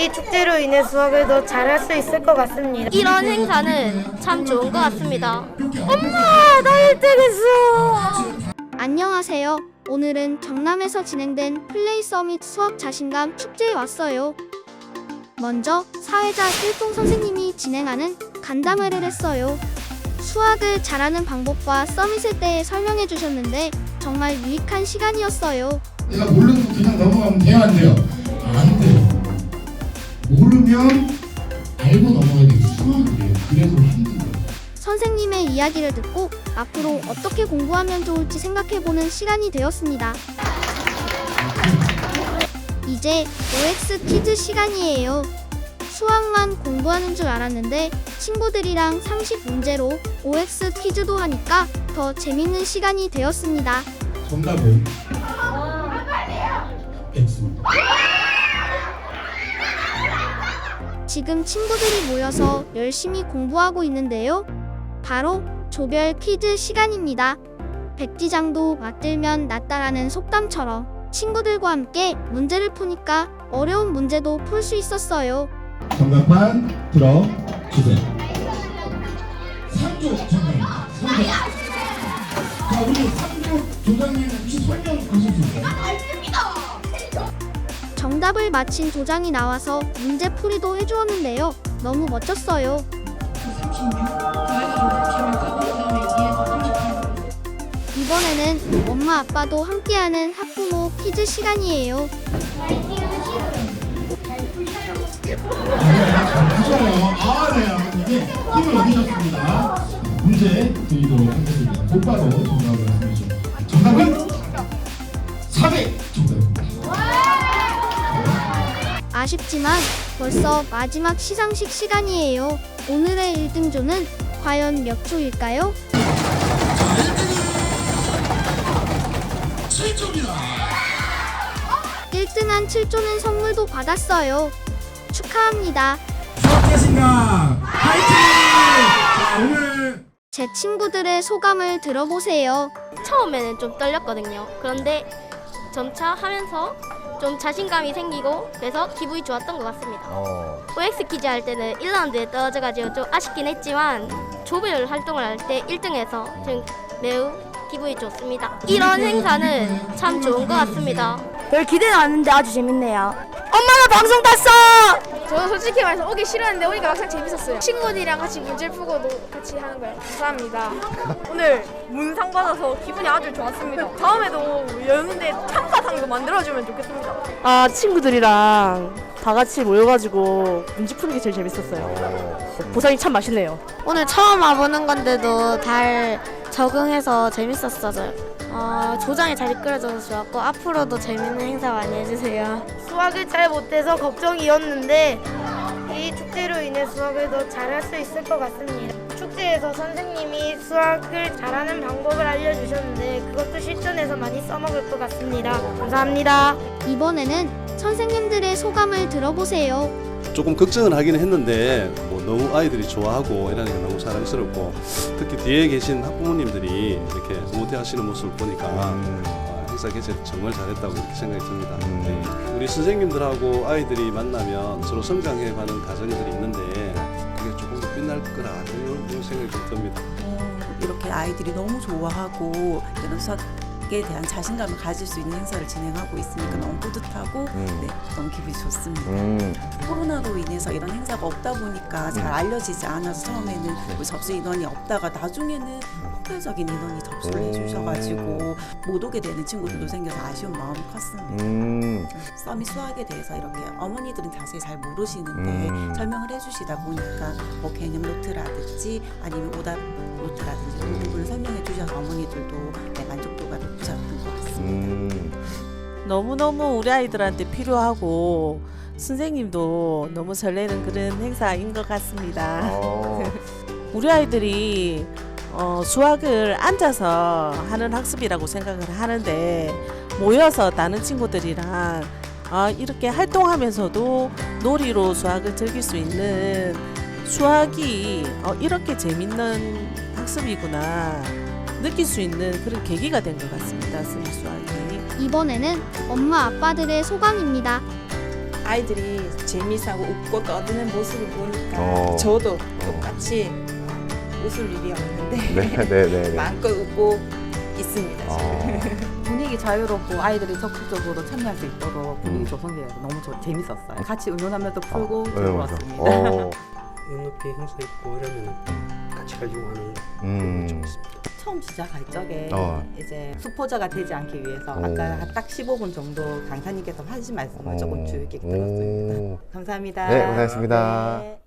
이 축제로 인해 수학을 더 잘할 수 있을 것 같습니다. 이런 행사는 참 좋은 것 같습니다. 엄마, 나 1등했어! 안녕하세요. 오늘은 경남에서 진행된 플레이 서밋 수학 자신감 축제에 왔어요. 먼저 사회자 일동 선생님이 진행하는 간담회를 했어요. 수학을 잘하는 방법과 서밋을 때에 설명해 주셨는데 정말 유익한 시간이었어요. 내가 모르는 거 그냥 넘어가면 돼요 안 돼요? 안 돼 요 모르면 알고 넘어가야 되고 수학이에요 그래서 힘든 거예요 선생님의 이야기를 듣고 앞으로 어떻게 공부하면 좋을지 생각해보는 시간이 되었습니다. 이제 OX 퀴즈 시간이에요. 수학만 공부하는 줄 알았는데 친구들이랑 상식 문제로 OX 퀴즈도 하니까 더 재밌는 시간이 되었습니다. 정답은 X입 지금 친구들이 모여서 열심히 공부하고 있는데요. 바로 조별 퀴즈 시간입니다. 백지장도 맞들면 낫다라는 속담처럼 친구들과 함께 문제를 푸니까 어려운 문제도 풀 수 있었어요. 정답판 들어주세요 3조 정답입니다 3조 자 우리 3조 조장님 혹시 설명 하실 수 있어요? 정답을 맞힌 도장이 나와서 문제 풀이도 해주었는데요. 너무 멋졌어요. 이번에는 엄마 아빠도 함께하는 학부모 퀴즈 시간이에요. 힘을 얻으셨습니다 문제 드리도록 하겠습니다 곧바로 정답을 아쉽지만 벌써 마지막 시상식 시간이에요. 오늘의 1등조는 과연 몇 초일까요? 7조입니다 1등한 7조는 선물도 받았어요. 축하합니다. 자신감 파이팅! 자 오늘 제 친구들의 소감을 들어보세요. 처음에는 좀 떨렸거든요. 그런데 점차 하면서 좀 자신감이 생기고 그래서 기분이 좋았던 것 같습니다. OX 퀴즈 할 때는 1라운드에 떨어져가지고 좀 아쉽긴 했지만 조별 활동을 할 때 1등해서 좀 매우 기분이 좋습니다. 이런 행사는 참 좋은 것 같습니다. 별 기대는 않는데 아주 재밌네요. 엄마 나 방송 탔어! 저는 솔직히 말해서 오기 싫었는데 오니까 막상 재밌었어요. 친구들이랑 같이 문제를 풀고도 같이 하는 거예요. 감사합니다. 오늘 문상 받아서 기분이 아주 좋았습니다. 다음에도 여는데 참가상도 만들어주면 좋겠습니다. 아 친구들이랑 다 같이 모여가지고 문제 푸는 게 제일 재밌었어요. 보상이 참 맛있네요. 오늘 처음 와보는 건데도 잘 적응해서 재밌었어요. 어, 조장이 잘 이끌어져서 좋았고 앞으로도 재밌는 행사 많이 해주세요. 수학을 잘 못해서 걱정이었는데 이 축제로 인해 수학을 더 잘할 수 있을 것 같습니다. 축제에서 선생님이 수학을 잘하는 방법을 알려주셨는데 그것도 실전에서 많이 써먹을 것 같습니다. 감사합니다. 이번에는 선생님들의 소감을 들어보세요. 조금 걱정을 하긴 했는데 뭐 너무 아이들이 좋아하고 이러니까 너무 사랑스럽고 특히 뒤에 계신 학부모님들이 이렇게 모태하시는 모습을 보니까 아, 행사 개최 정말 잘했다고 이렇게 생각이 듭니다. 네. 우리 선생님들하고 아이들이 만나면 서로 성장해가는 과정들이 있는데 그게 조금 더 빛날 거라 이런, 이런 생각이 좀 듭니다. 어, 이렇게 아이들이 너무 좋아하고 이런 수학에 대한 자신감을 가질 수 있는 행사를 진행하고 있으니까 너무 뿌듯하고 네, 너무 기분이 좋습니다. 코로나로 인해서 이런 행사가 없다 보니까 잘 알려지지 않아서 처음에는 뭐 접수 인원이 없다가 나중에는 폭발적인 인원이 접수를 해주셔가지고 못 오게 되는 친구들도 생겨서 아쉬운 마음이 컸습니다. 썸이 수학에 대해서 이렇게 어머니들은 자세히 잘 모르시는데 설명을 해주시다 보니까 뭐 개념 노트라든지 아니면 오답 노트라든지 그 부분을 설명해 주셔서 어머니들도 네, 만족도가 높 으셨던 것 같습니다. 너무너무 우리 아이들한테 필요하고 선생님도 너무 설레는 그런 행사인 것 같습니다. 우리 아이들이 어, 수학을 앉아서 하는 학습이라고 생각을 하는데 모여서 다른 친구들이랑 아, 이렇게 활동하면서도 놀이로 수학을 즐길 수 있는 수학이 어, 이렇게 재밌는 학습이구나 느낄 수 있는 그런 계기가 된 것 같습니다. 스미 수학이. 이번에는 엄마 아빠들의 소감입니다. 아이들이 재미있어하고 웃고 떠드는 모습을 보니까 어. 저도 똑같이 웃을 일이 없는데 네, 네, 네. 네. 마음껏 웃고 있습니다. 어. 분위기 자유롭고 아이들이 적극적으로 참여할 수 있도록 분위기 조성되어 너무 좋- 재밌었어요. 같이 응원하면서 풀고 네, 즐거웠습니다. 맞아. 어. 눈높이 행사 있고 이러면 같이 가지고 하는 음. 처음 시작할 적에 어. 이제 수포자가 되지 않기 위해서 오. 아까 딱 15분 정도 강사님께서 하신 말씀을 조금 주의 깊게 들었습니다. 오. 감사합니다. 네, 고생하셨습니다. 네.